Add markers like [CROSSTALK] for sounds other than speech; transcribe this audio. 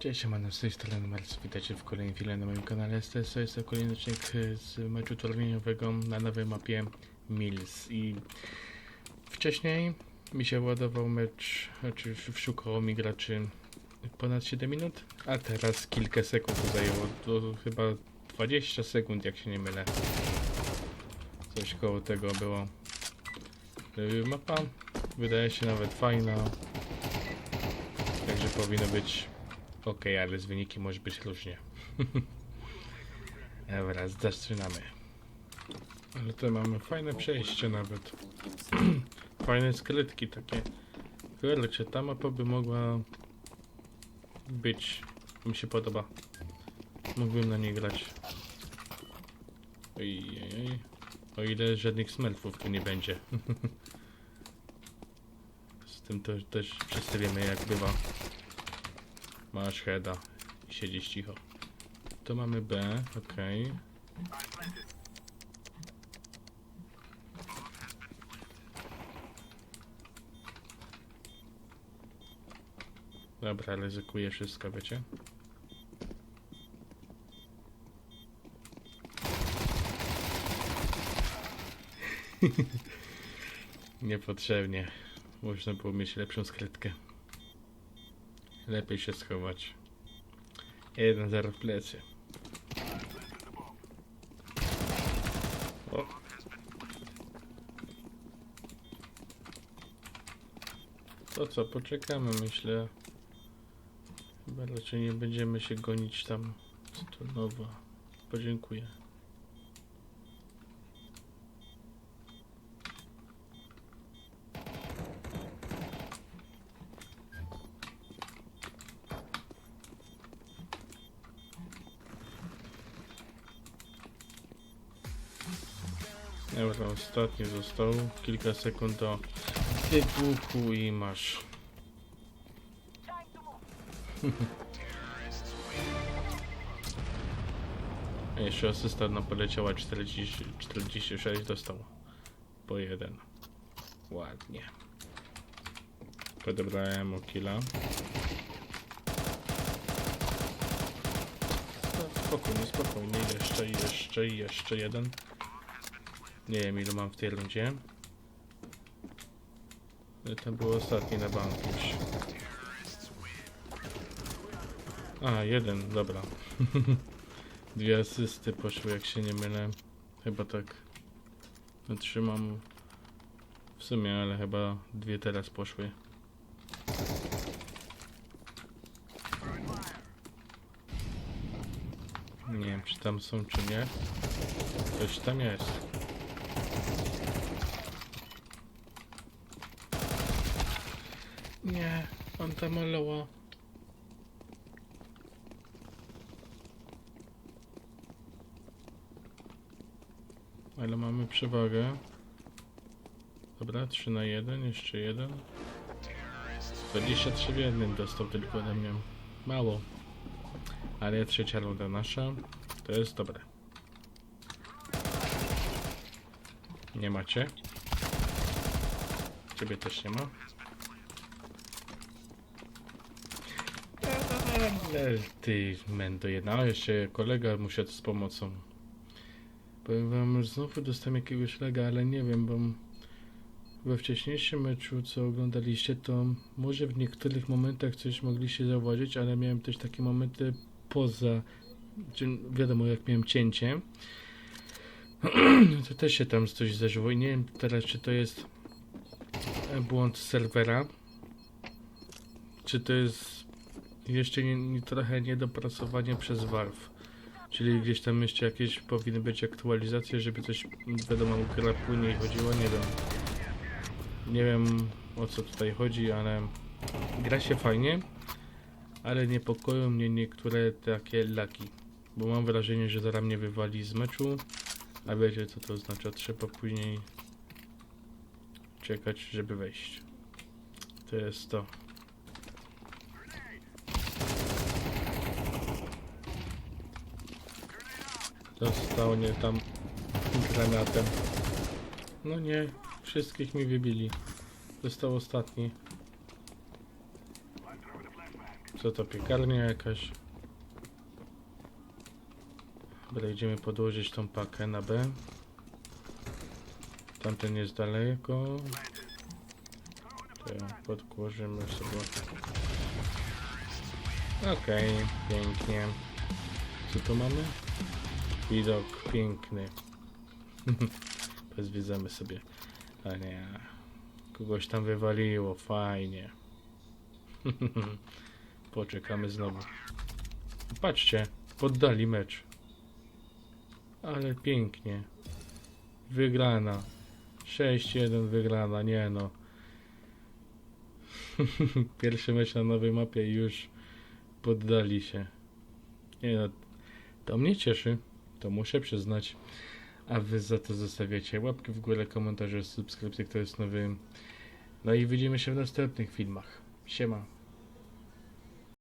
Cześć, siemano, z tej strony Mars, witajcie w kolejnym filmie na moim kanale STS, jest to kolejny odcinek e, z meczu turniejowego na nowej mapie Mills i wcześniej mi się ładował mecz, znaczy szukało mi graczy ponad 7 minut, a teraz kilka sekund zajęło, to chyba 20 sekund jak się nie mylę. Coś koło tego było. E, Mapa wydaje się nawet fajna, także powinno być Okej, ale z wyniki może być różnie. [LAUGHS] Dobra, zaczynamy. Ale tutaj mamy fajne przejście nawet. [CLEARS THROAT] fajne skrytki takie. Kurczę, ta mapa by mogła być. Mi się podoba. Mógłbym na niej grać. Ojej. O ile żadnych smerfów tu nie będzie. [LAUGHS] Z tym to też przedstawimy jak bywa. Masz heada i siedzisz cicho. To mamy B, okej. Dobra, ryzykuję wszystko, wiecie? [LAUGHS] Niepotrzebnie. Można było mieć lepszą skrytkę. Lepiej się schować. 1-0 w plecy. To co, poczekamy myślę. Chyba raczej nie będziemy się gonić tam. To nowa. Podziękuję. Dobra, ostatni został. Kilka sekund do wybuchu i masz. [LAUGHS] Jeszcze asysta nam poleciała 40, 46 dostał. Po jeden. Ładnie. Podebrałem o killa. No, Spokojnie, spokojnie. Jeszcze, jeszcze, jeszcze jeden. Nie wiem ile mam w tej rundzie. Ale To było ostatni na bank już. A, jeden, dobra. [LAUGHS] Dwie asysty poszły jak się nie mylę. Chyba tak. Trzymam w sumie, ale chyba dwie teraz poszły. Nie wiem czy tam są czy nie. Coś tam jest. Nie, on tam malował. Ale mamy przewagę. Dobra, 3 na 1, jeszcze jeden. 23 w jednym dostał tylko ode mnie. Mało. Ale trzecia runda nasza. To jest dobre. Nie macie? Ciebie też nie ma? Ale ty, mendo jedna, jeszcze kolega musiał z pomocą. Powiem wam, znowu dostałem jakiegoś lega, ale nie wiem, bo we wcześniejszym meczu, co oglądaliście, to może w niektórych momentach coś mogliście zauważyć, ale miałem też takie momenty poza, wiadomo, jak miałem cięcie, [CLEARS THROAT] to też się tam coś zdarzyło i nie wiem teraz, czy to jest błąd serwera, czy to jest jeszcze nie, nie, trochę niedopracowanie przez Valve. Czyli gdzieś tam jeszcze jakieś powinny być aktualizacje, żeby coś wiadomo gra płynniej chodziło, nie wiem. Nie wiem o co tutaj chodzi, ale gra się fajnie, ale niepokoją mnie niektóre takie laki. Bo mam wrażenie, że zaraz mnie wywali z meczu, a wiecie co to oznacza, trzeba później czekać, żeby wejść. To jest to. Dostał nie tam granatem. No nie, wszystkich mi wybili. Dostał ostatni. Co to, piekarnia jakaś? Dobra, idziemy podłożyć tą pakę na B. Tamten jest daleko. To ją podłożymy sobie. Okej, pięknie. Co tu mamy? Widok piękny. [LAUGHS] Pozwiedzamy sobie. A nie. Kogoś tam wywaliło, fajnie. [LAUGHS] Poczekamy znowu. Patrzcie, poddali mecz. Ale pięknie. Wygrana. 6-1 wygrana, nie no. [LAUGHS] Pierwszy mecz na nowej mapie już poddali się. Nie no, to mnie cieszy. To muszę przyznać. A wy za to zostawiacie łapki w górę, komentarze, subskrypcje, kto jest nowy. No i widzimy się w następnych filmach. Siema.